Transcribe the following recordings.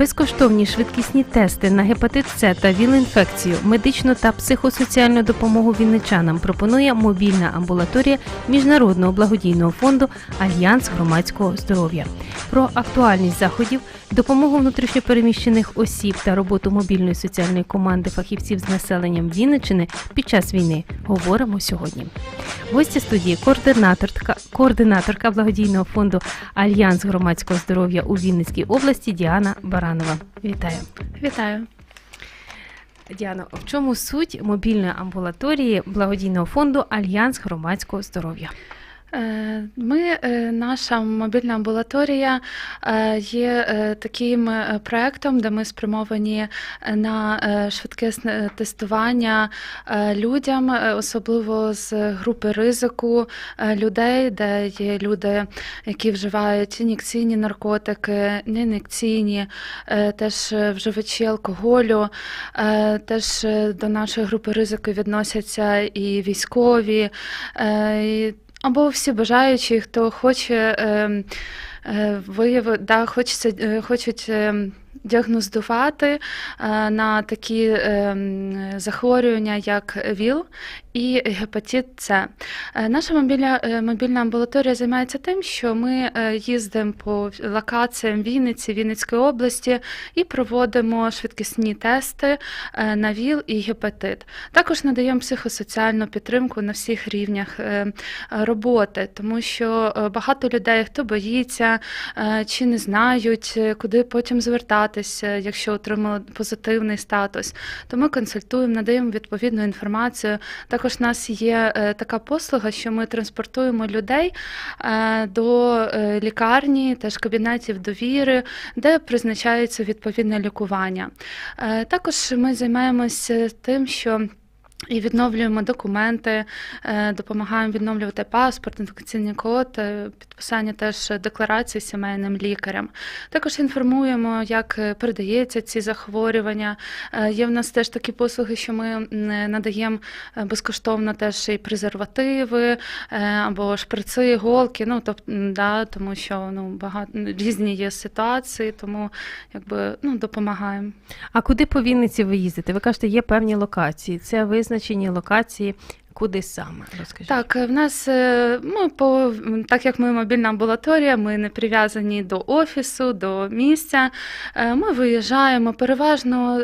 Безкоштовні швидкісні тести на гепатит С та ВІЛ-інфекцію, медичну та психосоціальну допомогу вінничанам пропонує мобільна амбулаторія Міжнародного благодійного фонду Альянс громадського здоров'я. Про актуальність заходів, допомогу внутрішньопереміщених осіб та роботу мобільної соціальної команди фахівців з населенням Вінничини під час війни говоримо сьогодні. Гості студії координаторка, координаторка благодійного фонду Альянс громадського здоров'я у Вінницькій області Діана Баранова. Вітаю. Вітаю. Діано, в чому суть мобільної амбулаторії благодійного фонду Альянс громадського здоров'я? Е, Ми, е, наша мобільна амбулаторія е, є таким проектом, де ми спрямовані на швидке тестування людям, особливо з групи ризику людей, де є люди, які вживають ін'єкційні наркотики, неін'єкційні, теж вживачі алкоголю. Теж до нашої групи ризику відносяться і військові. і або всі бажаючі, хто хоче е, е, вияви, да, хочеться, е, хочуть е, діагностувати е, на такі е, захворювання, як ВІЛ і гепатит С. Е, Наша мобільна, е, мобільна амбулаторія займається тим, що ми е, їздимо по локаціям Вінниці, Вінницької області і проводимо швидкісні тести на ВІЛ і гепатит. Також надаємо психосоціальну підтримку на всіх рівнях роботи, тому що багато людей, хто боїться чи не знають, куди потім звертатися, якщо отримали позитивний статус. То ми консультуємо, надаємо відповідну інформацію. Також у нас є е, така послуга, що ми транспортуємо людей е, до е, лікарні, теж кабінетів довіри, де призначається відповідне лікування. Також ми займаємося тим, що і відновлюємо документи, е, допомагаємо відновлювати паспорт, ідентифікаційний код, е, підписання теж декларації сімейним лікарям. Також інформуємо, як е, передається ці захворювання. Є в нас теж такі послуги, що ми надаємо безкоштовно теж і презервативи або шприци, іголки. Ну тобто, да, тому що ну багато різні є ситуації, тому якби ну допомагаємо. А куди по Вінниці ви? Ви кажете, є певні локації. Це визначені локації. Куди саме? Розкажіть. Так, в нас е, ми по так як ми мобільна амбулаторія, ми не прив'язані до офісу, до місця. Е, Ми виїжджаємо, переважно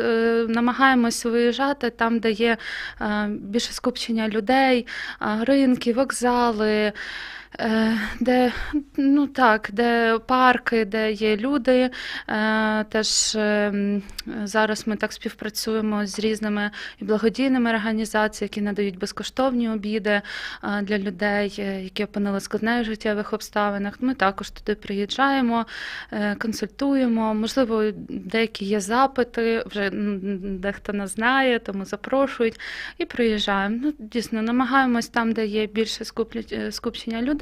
намагаємося виїжджати там, де є е, більше скупчення людей, ринки, вокзали. Е, Де ну так, де парки, де є люди. Е, Теж е, зараз ми так співпрацюємо з різними і благодійними організаціями, які надають безкоштовні обіди для людей, які опинилися в складних життєвих обставинах. Ми також туди приїжджаємо, консультуємо. Можливо, деякі є запити, вже дехто не знає, тому запрошують і приїжджаємо. Ну, дійсно, намагаємось там, де є більше скупчення людей,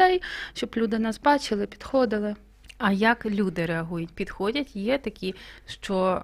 щоб люди нас бачили, підходили. А як люди реагують? Підходять? Є такі, що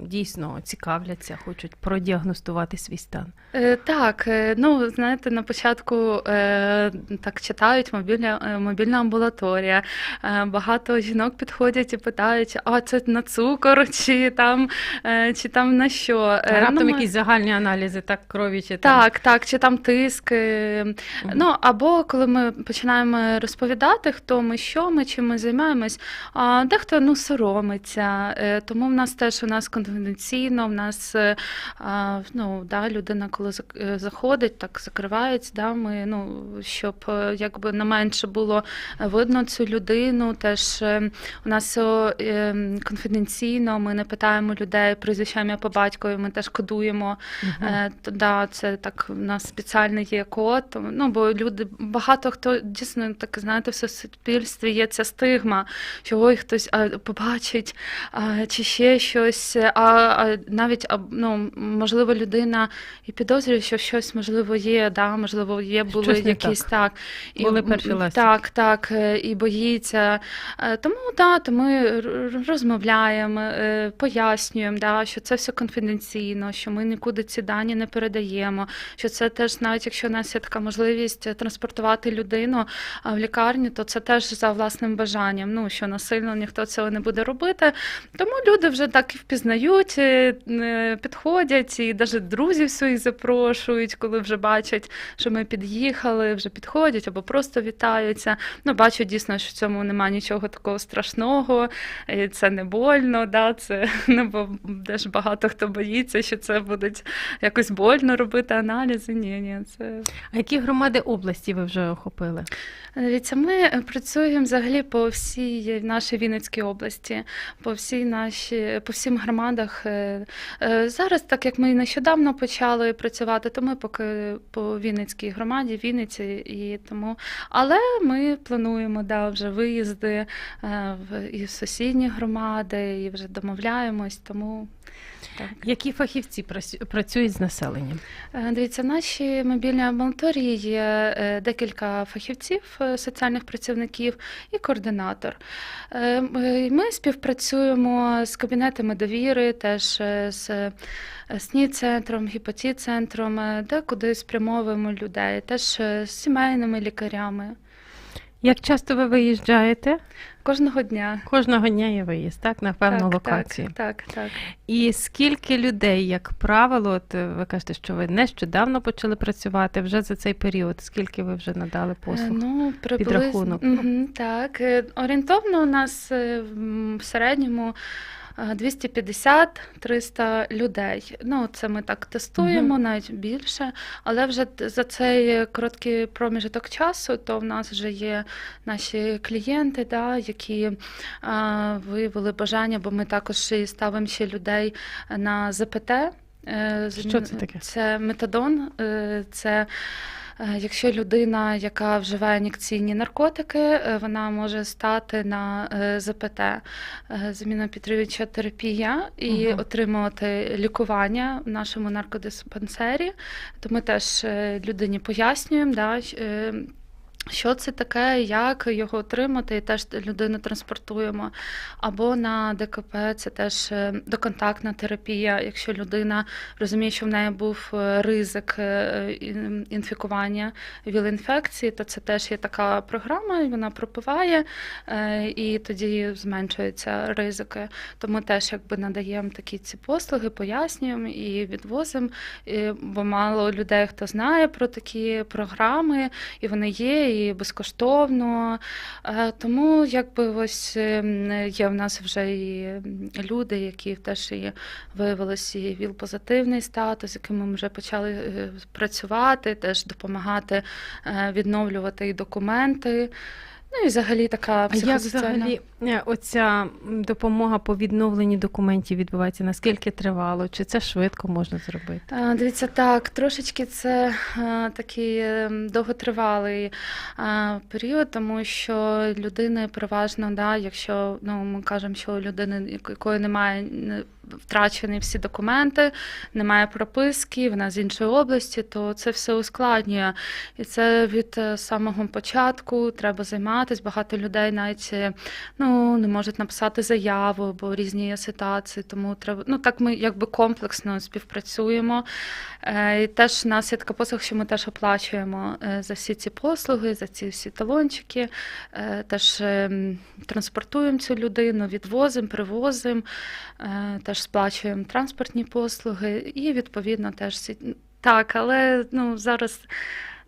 дійсно цікавляться, хочуть продіагностувати свій стан. Е, Так, е, ну знаєте, на початку е, так читають мобільна, е, мобільна амбулаторія. Е, Багато жінок підходять і питають, а це на цукор, чи там, е, чи там на що? Е, А раптом ну, якісь загальні аналізи, так крові чи там. так, так, чи там тиск. е, Мгм. Ну або коли ми починаємо розповідати, хто ми, що ми, чим ми займаємось, а дехто ну соромиться. Е, Тому в нас теж у нас конфіденційно, в нас е, ну, да, людина, коли е, заходить, так закривається. Да, ми, ну, щоб якби не менше було видно цю людину. Теж у нас конфіденційно, ми не питаємо людей прізвища по батькові, ми теж кодуємо. Е, да, це так у нас спеціальний є код. Ну бо люди багато хто дійсно так знаєте, в суспільстві є ця стигма. Що ой, хтось а, побачить, а, чи ще щось. А, а навіть а, ну, можливо, людина і підозрює, що щось можливо є, да, можливо, є були Щось якісь так. І, Були перші ластівки. Так, так, е, і боїться. Е, Тому да, то ми розмовляємо, е, пояснюємо, да, що це все конфіденційно, що ми нікуди ці дані не передаємо. Що це теж, навіть якщо у нас є така можливість транспортувати людину в лікарню, то це теж за власним бажанням. Ну що насильно ніхто цього не буде робити. Тому люди вже так і впізнають, е, е, підходять, і навіть друзів своїх запрошують, коли вже бачать, що ми під'їхали, вже підходять або просто вітаються. Ну, бачу дійсно, що в цьому немає нічого такого страшного, і це не больно, да, це ну, бо теж багато хто боїться, що це будуть якось больно робити аналізи. Ні, ні, це А які громади області ви вже охопили? Дивіться, ми е, працюємо взагалі по всій нашій Вінницькій області, по всій нашій, по всім громадах. Е, е, Зараз, так як ми нещодавно почали працювати, то ми поки по Вінницькій громаді, Вінниці і тому. Але ми плануємо да, вже виїзди е, в і в сусідні громади, і вже домовляємось. Тому так. Які фахівці працюють з населенням? Дивіться, в нашій мобільній амбулаторії є декілька фахівців, соціальних працівників і координатор. Е, е, Ми співпрацюємо з кабінетами довіри, теж е, з СНІ-центром, гіпотіт-центром, е, де куди спрямовуємо людей, теж з сімейними лікарями. Як часто ви виїжджаєте? Кожного дня. Кожного дня є виїзд, так, на певну так, локацію. Так, так, так. І скільки людей, як правило, от е, ви кажете, що ви нещодавно почали працювати вже за цей період? Скільки ви вже надали Е, послуг? Ну, приблизно, підрахунок. Мгм, так, Е, орієнтовно у нас в середньому 250-300 людей. Ну, це ми так тестуємо, навіть більше. Але вже за цей короткий проміжок часу, то в нас вже є наші клієнти, да, які е, виявили бажання, бо ми також і ставимо ще людей на ЗПТ. Е, Що це таке? Це метадон, е, це Якщо людина, яка вживає ін'єкційні наркотики, е, вона може стати на е, ЗПТ е, замінопідтримуюча терапія і угу. отримувати лікування в нашому наркодиспансері. То ми теж е, людині пояснюємо, да, е, що це таке, як його отримати, і теж людину транспортуємо. Або на ДКП це теж е, доконтактна терапія. Якщо людина розуміє, що в неї був е, ризик е, інфікування віл-інфекції, то це теж є така програма, вона пропиває, і тоді зменшуються ризики. Тому теж якби надаємо такі ці послуги, пояснюємо і відвозимо. Бо мало людей, хто знає про такі програми, і вони є, і безкоштовно. Е, Тому якби ось ем, є в нас вже і люди, які теж і виявилися і ВІЛ-позитивний статус, з якими ми вже почали е, працювати, теж допомагати е, відновлювати і документи. Ну і взагалі така А як взагалі е, оця допомога по відновленні документів відбувається? Наскільки тривало? Чи це швидко можна зробити? Е, Дивіться, так, трошечки це е, такий довготривалий період, тому що людини переважно, да, якщо ну, ми кажемо, що у людини, якої немає не- втрачені всі документи, немає прописки, вона з іншої області, то це все ускладнює. І це від е, самого початку треба займатися. Багато людей навіть е, ну, не можуть написати заяву, бо різні ситуації, тому треба. Ну так ми якби комплексно співпрацюємо. Е, І теж в нас є така послуга, що ми теж оплачуємо за всі ці послуги, за ці всі талончики. Теж е, транспортуємо цю людину, відвозимо, привозимо, е, теж сплачуємо транспортні послуги і відповідно теж. Так, але ну зараз.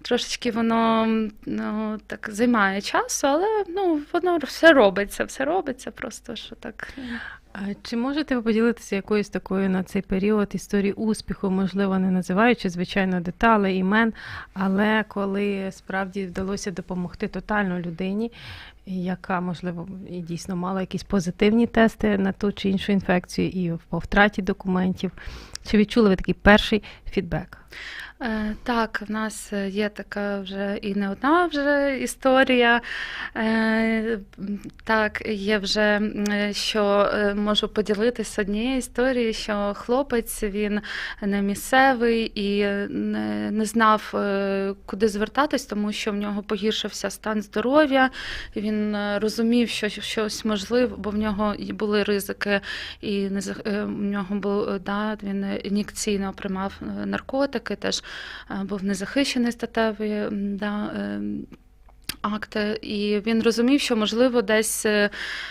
Трошечки воно ну, так займає часу, але ну, воно все робиться, все робиться, просто що так. А Чи можете ви поділитися якоюсь такою на цей період історії успіху, можливо, не називаючи, звичайно, деталей, імен, але коли справді вдалося допомогти тотально людині, яка, можливо, і дійсно мала якісь позитивні тести на ту чи іншу інфекцію, і по втраті документів? Чи відчули ви такий перший фідбек? Е, Так, в нас є така вже і не одна вже історія. Е, Так, є вже, е, що можу поділитися однією історією, що хлопець він не місцевий і не, не знав, е, куди звертатись, тому що в нього погіршився стан здоров'я. Він е, розумів, що щось можливо, бо в нього були ризики, і не е, в нього був да, він ін'єкційно приймав наркотики, теж був незахищений статевий да, е, акт. І він розумів, що можливо десь, е,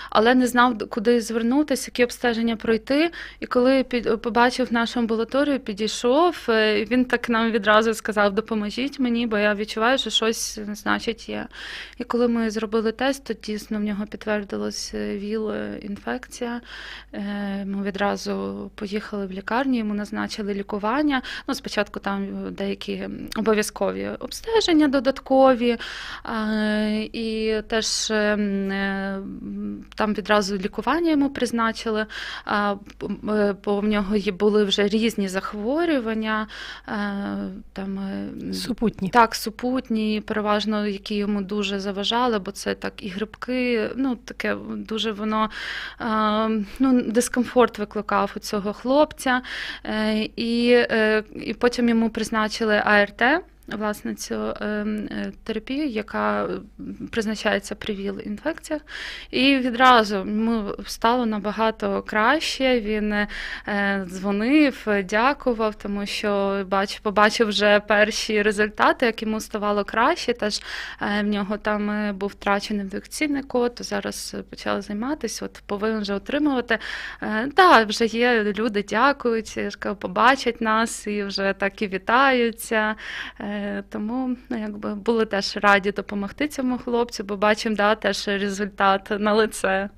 але не знав, куди звернутися, які обстеження пройти. І коли під, побачив нашу амбулаторію, підійшов, е, він так нам відразу сказав: допоможіть мені, бо я відчуваю, що щось значить є. І коли ми зробили тест, то дійсно в нього підтвердилась е, ВІЛ-інфекція. Е, Ми відразу поїхали в лікарню, йому назначили лікування. Ну, спочатку там деякі обов'язкові обстеження додаткові, е, і теж е, е, там відразу лікування йому призначили, е, бо в нього були вже різні захворювання. е, Там, е, Супутні. так, супутні, переважно, які йому дуже заважали, бо це так і грибки, ну таке дуже воно ну, дискомфорт викликав у цього хлопця. Е, і, е, і потім йому призначили АРТ. Власне, цю е, е, терапію, яка призначається при ВІЛ-інфекціях. І відразу йому стало набагато краще. Він е, дзвонив, дякував, тому що бач, побачив вже перші результати, як йому ставало краще. Теж е, в нього там був втрачений інфекційний код, зараз почали займатися, от повинен вже отримувати. Так, вже є люди, дякують, побачать нас і вже так і вітаються. Е, Тому ну, якби були теж раді допомогти цьому хлопцю, бо бачимо да, теж результат на лице.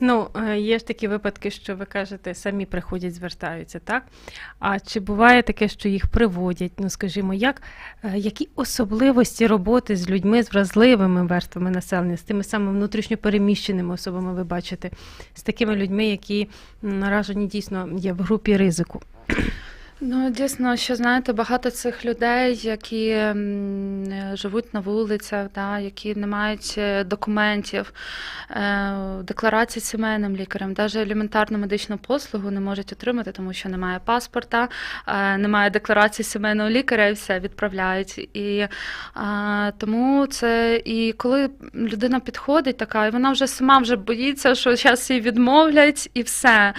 Ну, е, є ж такі випадки, що ви кажете, самі приходять, звертаються, так? А чи буває таке, що їх приводять? Ну, скажімо, як, е, які особливості роботи з людьми, з вразливими верствами населення, з тими самими внутрішньопереміщеними особами ви бачите, з такими людьми, які наражені дійсно є в групі ризику? Ну, дійсно, що знаєте, багато цих людей, які е, живуть на вулицях, да, які не мають е, документів, е, декларації сімейним лікарем, навіть елементарну медичну послугу не можуть отримати, тому що немає паспорта, немає декларації сімейного лікаря, і все відправляють. І тому це і коли людина підходить, така, і вона вже сама вже боїться, що зараз її відмовлять, і все.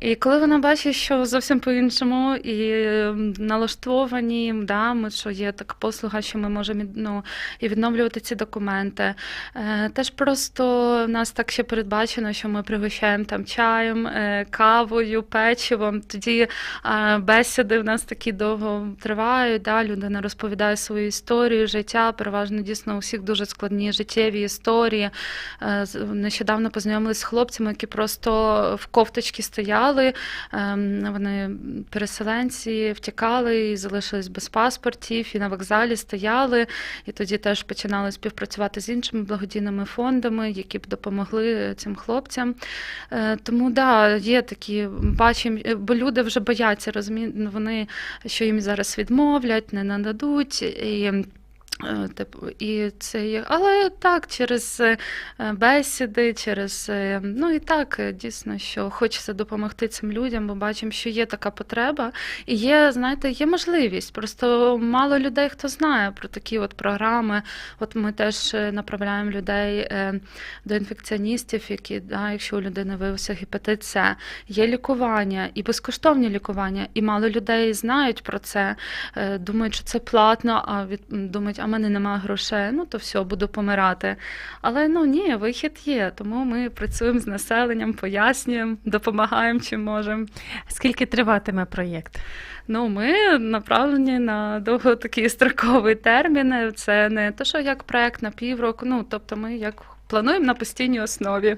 І коли вона бачить, що зовсім по-іншому і м, налаштовані, да, ми, що є така послуга, що ми можемо ну, і відновлювати ці документи. Е, теж просто в нас так ще передбачено, що ми пригощаємо там чаєм, е, кавою, печивом. Тоді е, бесіди в нас такі довго тривають. Да, людина розповідає свою історію життя, переважно дійсно у всіх дуже складні життєві історії. Нещодавно познайомилися з хлопцями, які просто в кофточці стояли. Ем, Вони переселенці втікали і залишились без паспортів, і на вокзалі стояли. І тоді теж починали співпрацювати з іншими благодійними фондами, які б допомогли цим хлопцям. Е, Тому да, є такі, бачимо, е, бо люди вже бояться, розумі... вони, що їм зараз відмовлять, не нададуть. І Е, і це є, але так, через е, бесіди, через е, ну і так, е, дійсно, що хочеться допомогти цим людям, бо бачимо, що є така потреба, і є, знаєте, є можливість. Просто мало людей, хто знає про такі от програми. От ми теж е, направляємо людей е, до інфекціоністів, які, да, якщо у людини виявився гепатит С, є лікування і безкоштовні лікування, і мало людей знають про це, е, думають, що це платно, а від думають, а мене немає грошей, ну то все, буду помирати. Але ну ні, вихід є. Тому ми працюємо з населенням, пояснюємо, допомагаємо чим можемо. Скільки триватиме проєкт? Ну, ми направлені на довго такі строкові терміни. Це не те, що як проект на півроку. Ну тобто, ми як плануємо на постійній основі.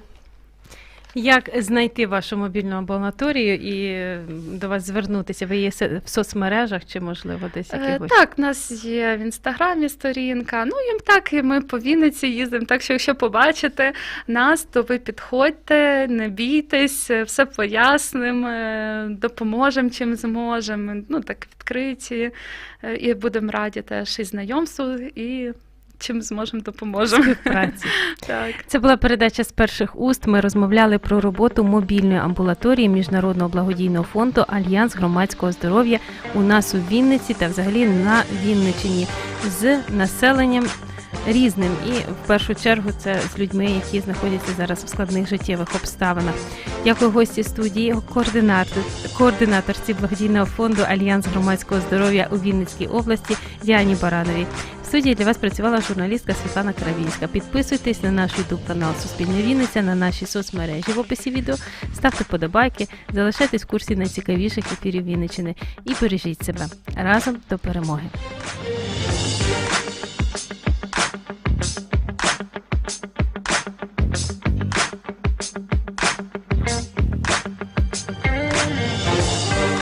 Як знайти вашу мобільну амбулаторію і до вас звернутися? Ви є в соцмережах чи, можливо, десь Е, якихось? Так, у нас є в інстаграмі сторінка. Ну і так і ми по Вінниці їздимо. Так що, якщо побачите нас, то ви підходьте, не бійтесь, все пояснимо, е, допоможемо чим зможемо. Ну так відкриті. е, І будемо раді теж і знайомству, і чим зможемо допоможемо. Так. Це була передача з перших уст. Ми розмовляли про роботу мобільної амбулаторії Міжнародного благодійного фонду Альянс громадського здоров'я у нас у Вінниці та взагалі на Вінничині з населенням. Різним і в першу чергу це з людьми, які знаходяться зараз в складних життєвих обставинах. Дякую гості студії, координатор, координаторці благодійного фонду Альянс громадського здоров'я у Вінницькій області Діані Барановій. В студії для вас працювала журналістка Світлана Кравінська. Підписуйтесь на наш ютуб канал Суспільне Вінниця, на наші соцмережі в описі відео, ставте подобайки, залишайтесь в курсі найцікавіших ефірів Вінничини і бережіть себе разом до перемоги.